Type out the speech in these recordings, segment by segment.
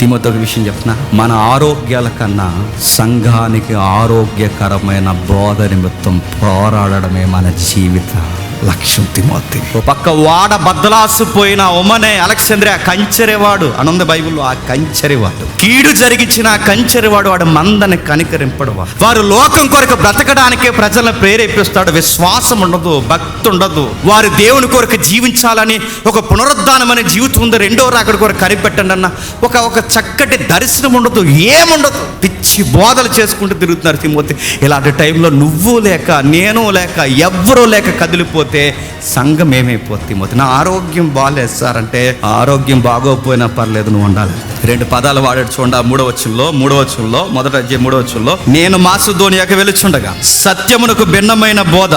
తిమతో ఒక విషయం చెప్తున్నా. మన ఆరోగ్యాల కన్నా సంఘానికి ఆరోగ్యకరమైన బోధ నిమిత్తం పోరాడడమే మన జీవితం. లక్ష్యం తిమోతి ఓ పక్క వాడ బద్దలాసిపోయిన ఉమనే అలెక్సాంద్రియా కంచెరేవాడు. అనుంది బైబిల్లో ఆ కంచెరివాడు. కీడు జరిగించిన ఆ వాడు మందని కనికరింపడు వారు లోకం కొరకు బ్రతకడానికే ప్రజలను ప్రేరేపిస్తాడు. విశ్వాసం ఉండదు భక్తి ఉండదు. వారు దేవుని కొరకు జీవించాలని ఒక పునరుద్ధానం అనే జీవితం ఉంది. రెండో రాకడ కొరకు కనిపెట్టండి అన్న. ఒక ఒక చక్కటి దర్శనం ఉండదు ఏముండదు. పిచ్చి బోధలు చేసుకుంటూ తిరుగుతున్నారు తిమోతి. ఇలాంటి టైంలో నువ్వు లేక నేను లేక ఎవ్వరూ లేక కదిలిపోతే సంఘం ఏమైపోద్ది మొత్తం నా ఆరోగ్యం బాగాలేదు సార్ అంటే ఆరోగ్యం బాగోకపోయినా పర్లేదు నువ్వు ఉండాలి. రెండు పదాలు వాడాడు చూడ మూడవచనంలో మూడో మొదట మూడవచనంలో నేను మాసుధోనియాక వెలుచుండగా సత్యమునకు భిన్నమైన బోధ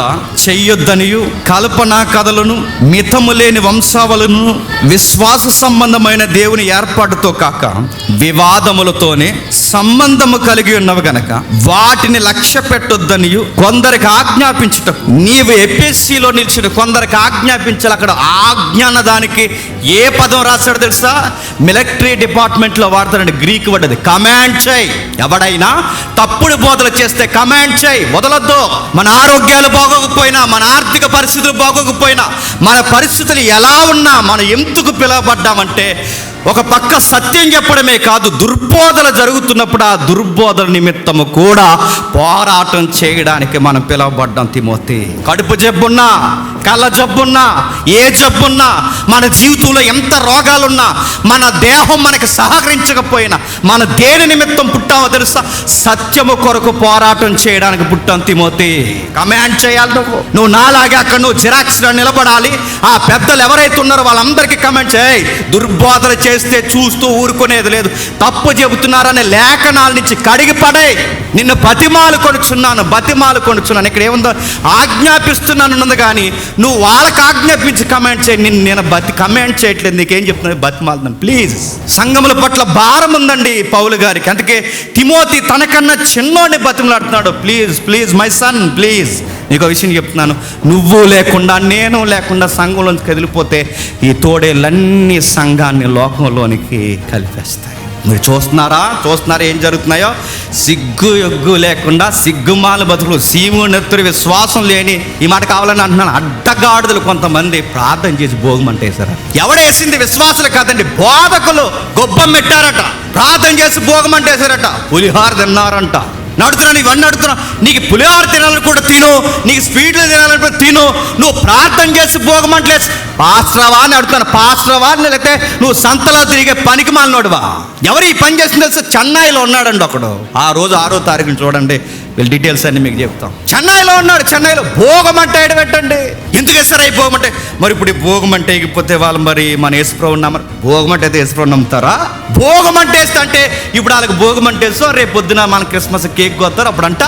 చెయ్యొద్దనియు కల్పనా కథలను మితము లేని వంశావళను విశ్వాస సంబంధమైన దేవుని ఏర్పాటుతో కాక వివాదములతోనే సంబంధము కలిగి ఉన్నవి గనక వాటిని లక్ష్య పెట్టొద్దనియు కొందరికి ఆజ్ఞాపించుట నీవు ఎపిఎస్సిలోని నిలిచిన కొందరికి ఆజ్ఞాపించాలి అక్కడ. ఆజ్ఞ అన్న దానికి ఏ పదం రాశాడు తెలుసా? మిలిటరీ డిపార్ట్మెంట్లో వాడతారండి గ్రీక్ పడ్డది కమాండ్ చేయి. ఎవడైనా తప్పుడు బోధలు చేస్తే కమాండ్ చేయి. వదలొద్దు. మన ఆరోగ్యాలు బాగోకపోయినా మన ఆర్థిక పరిస్థితులు బాగోకపోయినా మన పరిస్థితులు ఎలా ఉన్నా మనం ఎందుకు పిలువబడ్డామంటే ఒక పక్క సత్యం చెప్పడమే కాదు దుర్బోధలు జరుగుతున్నప్పుడు ఆ దుర్బోధల నిమిత్తము కూడా పోరాటం చేయడానికి మనం పిలువబడ్డాం తిమోతి. కడుపు జబ్బున్నా కళ్ళ జబ్బున్నా ఏ జబ్బున్నా మన జీవితంలో ఎంత రోగాలున్నా మన దేహం మనకి సహకరించకపోయినా మన దేని నిమిత్తం పుట్టామో తెలుసా? సత్యము కొరకు పోరాటం చేయడానికి పుట్టాం తిమోతి. కమాండ్ చేయాలి నువ్వు. నువ్వు నాలాగే అక్కడ నువ్వు జిరాక్స్లో నిలబడాలి. ఆ పెద్దలు ఎవరైతే ఉన్నారో వాళ్ళందరికీ కమెంట్ చేయి. దుర్బోధన చేస్తే చూస్తూ ఊరుకునేది లేదు. తప్పు చెబుతున్నారనే లేఖనాల నుంచి కడిగి పడే నిన్ను బతిమాలు కొనుచున్నాను బతిమాలు కొనుచున్నాను. ఇక్కడ ఏముందో? ఆజ్ఞాపిస్తున్నాను ఉన్నది కానీ నువ్వు వాళ్ళకి ఆజ్ఞాపించి కమెంట్ చేయి నిన్ను నేను బతి కమెంట్ చేయట్లేదు నీకేం చెప్తున్నాను బతిమాలుతున్నాను. ప్లీజ్. సంఘముల పట్ల భారం ఉందండి పౌలు గారికి. అందుకే తిమోతి తనకన్నా చిన్నోడిని బతిమలాడుతున్నాడు. Please please my son please. నీకు విషయం చెప్తున్నాను. నువ్వు లేకుండా నేను లేకుండా సంఘంలోంచి కదిలిపోతే ఈ తోడేలన్నీ సంఘాన్ని లోకంలోనికి కలిపేస్తాయి. మీరు చూస్తున్నారా? చూస్తున్నారా? ఏం జరుగుతున్నాయో? సిగ్గు ఎగ్గు లేకుండా సిగ్గుమాల బతుకులు సీము నెత్తురు విశ్వాసం లేని ఈ మాట కావాలని అంటున్నాను. అడ్డగాడుదలు కొంతమంది ప్రార్థన చేసి భోగమంటేశారు ఎవడేసింది విశ్వాసులు కాదండి బోధకులు గొప్పం పెట్టారట ప్రార్థన చేసి భోగమంటేశారట పులిహార తిన్నారంట. నడుతున్నాను ఇవన్నీ నడుతున్నా నీకు పులిహోర తినాలని కూడా తిను. నీకు స్వీట్లు తినాలని కూడా తిను. నువ్వు ప్రార్థన చేసి భోగమంటలేదు పాస్ట్రవా అని అడుగుతాను. పాస్ట్రవా లేకపోతే నువ్వు సంతలో తిరిగే పనికి మాలినోడువా ఎవరు ఈ పని చేసింది తెలుసా? చెన్నైలో ఉన్నాడండి ఒకడు. ఆ రోజు ఆరో తారీఖున చూడండి వీళ్ళ డీటెయిల్స్ అన్ని మీకు చెప్తాం. చెన్నైలో ఉన్నాడు చెన్నైలో భోగం అంటే ఏడ పెట్టండి. ఎందుకు ఇస్తారా ఈ భోగం అంటే? మరి ఇప్పుడు ఈ భోగం అంటే ఎగిపోతే వాళ్ళు మరి మన యేసుప్రభు నమ్మరు. భోగం అంటే అయితే యేసుప్రభు నమ్ముతారా? భోగం అంటే వేస్తే అంటే ఇప్పుడు వాళ్ళకి భోగం అంటే వేస్తాం రేపు పొద్దున మన క్రిస్మస్ కేక్ కొత్తారు అప్పుడంట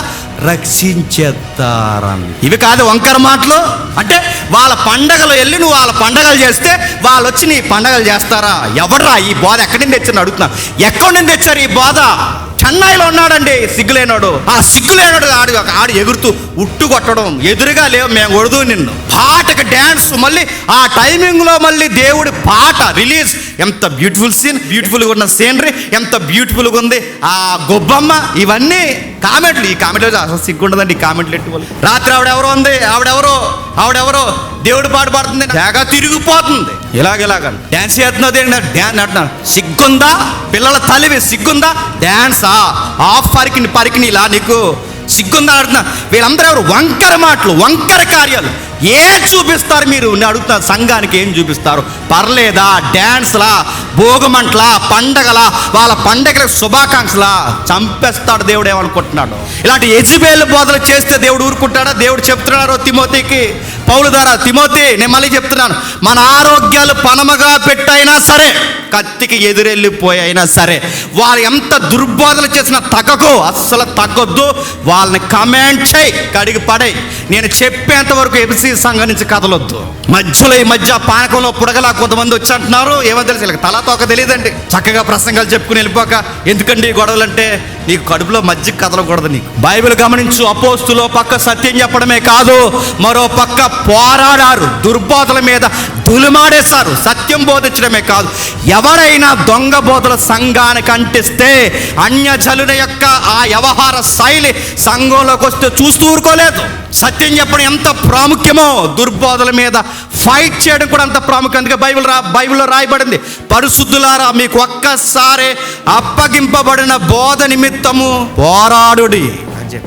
రక్షించేస్తారని ఇవి కాదు వంకర మాటలు. అంటే వాళ్ళ పండగలు వెళ్ళి నువ్వు వాళ్ళ పండగలు చేస్తే వాళ్ళు వచ్చి నీ పండగలు చేస్తారా? ఎవడరా ఈ బోధ ఎక్కడి నుండి తెచ్చాను అడుగుతున్నా. ఎక్కడి నుంచి తెచ్చారు ఈ బోధ? చెన్నైలో ఉన్నాడండి సిగ్గులేనాడు. ఆ సిగ్గులేనాడు ఆడు ఆడు ఎగురుతూ ఉట్టు కొట్టడం ఎదురుగా లేవు మేము కొడదు నిన్ను. పాటకి డ్యాన్స్ మళ్ళీ ఆ టైమింగ్లో మళ్ళీ దేవుడి పాట రిలీజ్ ఎంత బ్యూటిఫుల్ సీన్ బ్యూటిఫుల్గా ఉన్న సీనరీ ఎంత బ్యూటిఫుల్గా ఉంది. ఆ గొబ్బమ్మ ఇవన్నీ కామెంట్లు. ఈ కామెంట్లు అసలు సిగ్గుండదండి ఈ కామెంట్లు ఎట్టుకోవాలి రాత్రి ఆవిడెవరో ఉంది? ఆవిడెవరో ఆవిడెవరో దేవుడి పాట పాడుతుంది. తెగ తిరిగిపోతుంది. ఇలాగ డ్యాన్స్ చేస్తున్నది డ్యాన్స్ అంటున్నాను సిగ్గుందా? పిల్లల తల్లివి సిగ్గుందా? డ్యాన్సా ఆఫ్ పరికిని పరికిని ఇలా నీకు సిగ్గుందా? అడుగుతున్నా వీళ్ళందరూ ఎవరు? వంకర మాటలు వంకర కార్యాలు. ఏం చూపిస్తారు మీరు? నేను అడుగుతా సంఘానికి ఏం చూపిస్తారు? పర్లేదా? డ్యాన్స్లా? భోగమంట్లా? పండగలా? వాళ్ళ పండగల శుభాకాంక్షలా? చంపేస్తాడు దేవుడు ఏమనుకుంటున్నాడు? ఇలాంటి ఎజిబేలు బోధలు చేస్తే దేవుడు ఊరుకుంటాడా? దేవుడు చెప్తున్నాడు తిమోతికి? పౌలు ద్వారా తిమోతి నేను మళ్ళీ చెప్తున్నాను. మన ఆరోగ్యాలు పనమగా పెట్టైనా సరే కత్తికి ఎదురెళ్ళిపోయినా సరే వాళ్ళు ఎంత దుర్బోధలు చేసినా తగ్గకు అస్సలు తగ్గొద్దు. వాళ్ళని కమెంట్ చేయి కడిగి పడే నేను చెప్పేంత వరకు ఎబిసి సంఘం నుంచి కదలొద్దు. మధ్యలో ఈ మధ్య పానకంలో పుడగలా కొంతమంది వచ్చి అంటున్నారు. ఏమో తెలుసు వీళ్ళకి తలా తోక తెలియదండి. చక్కగా ప్రసంగాలు చెప్పుకుని వెళ్ళిపోక ఎందుకండి ఈ గొడవలు అంటే నీకు కడుపులో మధ్య కదలకూడదు నీకు. బైబిల్ గమనించు అపోస్తులో పక్క సత్యం చెప్పడమే కాదు మరో పక్క పోరాడారు దుర్బోధల మీద దులుమాడేశారు. సత్యం బోధించడమే కాదు. ఎవరైనా దొంగ బోధల సంఘానికి అంటిస్తే అన్యజనుల యొక్క ఆ వ్యవహార శైలి సంఘంలోకి వస్తే చూస్తూ ఊరుకోలేదు. సత్యం చెప్పడం ఎంత ప్రాముఖ్యమో దుర్బోధల మీద ఫైట్ చేయడం కూడా అంత ప్రాముఖ్యం. అందుకే బైబిల్ రా బైబిల్లో రాయబడింది. పరిశుద్ధులారా మీకు ఒక్కసారి అప్పగింపబడిన బోధ నిమిత్తము పోరాడుడి.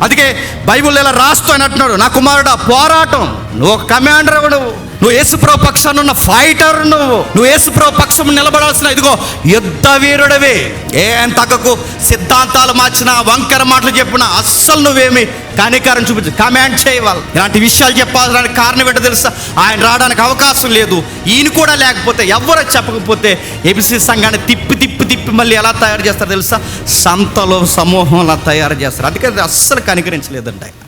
అందుకే బైబుల్ ఇలా రాస్తూ అని అంటున్నాడు. నా కుమారుడా పోరాటం. నువ్వు ఒక కమాండర్ నువ్వు. నువ్వు యేసుప్రో పక్షాన్ని ఉన్న ఫైటర్ నువ్వు. నువ్వు యేసుప్రో పక్షం నిలబడాల్సిన ఇదిగో యుద్ధ వీరుడివి. ఏం తగ్గకు సిద్ధాంతాలు మార్చిన వంకర మాటలు చెప్పిన అస్సలు నువ్వేమి కనికారం చూపించు. కమాండ్ చేయవాలి. ఇలాంటి విషయాలు చెప్పాల్సిన కారణం ఏంటో తెలుసా? ఆయన రావడానికి అవకాశం లేదు. ఈయన కూడా లేకపోతే ఎవరో చెప్పకపోతే ఏబిసి సంఘాన్ని తిప్పి తిప్పి తిప్పి మళ్ళీ ఎలా తయారు చేస్తారు తెలుసా? సంతలో సమూహంలా తయారు చేస్తారు. అందుకని అస్సలు కనికరించలేదండి ఆయన.